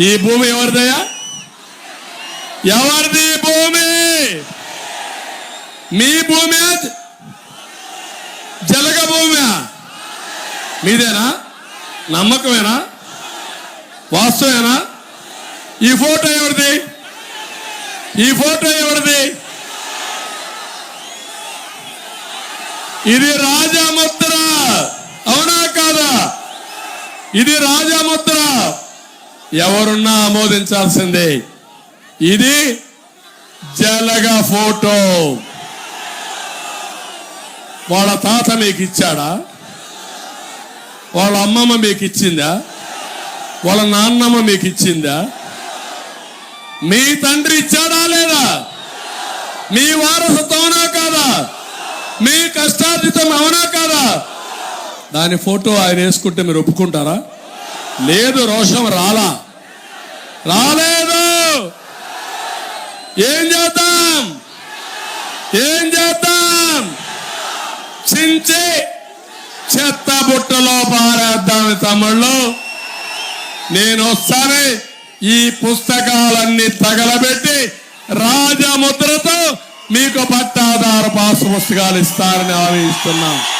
ఈ భూమి ఎవరిదయ్యా? ఎవరిది భూమి? మీ భూమి? జలగ భూమి. మీదేనా? నమ్మకమేనా? వాస్తవేనా? ఈ ఫోటో ఎవరిది? ఈ ఫోటో ఎవరిది? ఇది రాజముద్ర. అవునా కాదా? ఇది రాజముద్ర. ఎవరున్నా ఆమోదించాల్సిందే. ఇది జలగ ఫోటో. వాళ్ళ తాత మీకు ఇచ్చాడా వాళ్ళ అమ్మమ్మ మీకు ఇచ్చిందా వాళ్ళ నాన్నమ్మ మీకు ఇచ్చిందా మీ తండ్రి ఇచ్చాడా లేదా? మీ వారసత్వనా కాదా? మీ కష్టార్జితం అవునా కాదా? దాని ఫోటో ఆయన వేసుకుంటే మీరు ఒప్పుకుంటారా? లేదు రోషం రాలా. రాలేదు. ఏం చేద్దాం? ఏం చేద్దాం? చించి చెత్త బుట్టలో పారేద్దాం తమ్ముళ్ళు. నేను వస్తానే ఈ పుస్తకాలన్నీ తగలబెట్టి రాజముద్రతో మీకు పట్టాదారు పాసు పుస్తకాలు ఇస్తారని హామీ ఇస్తున్నాం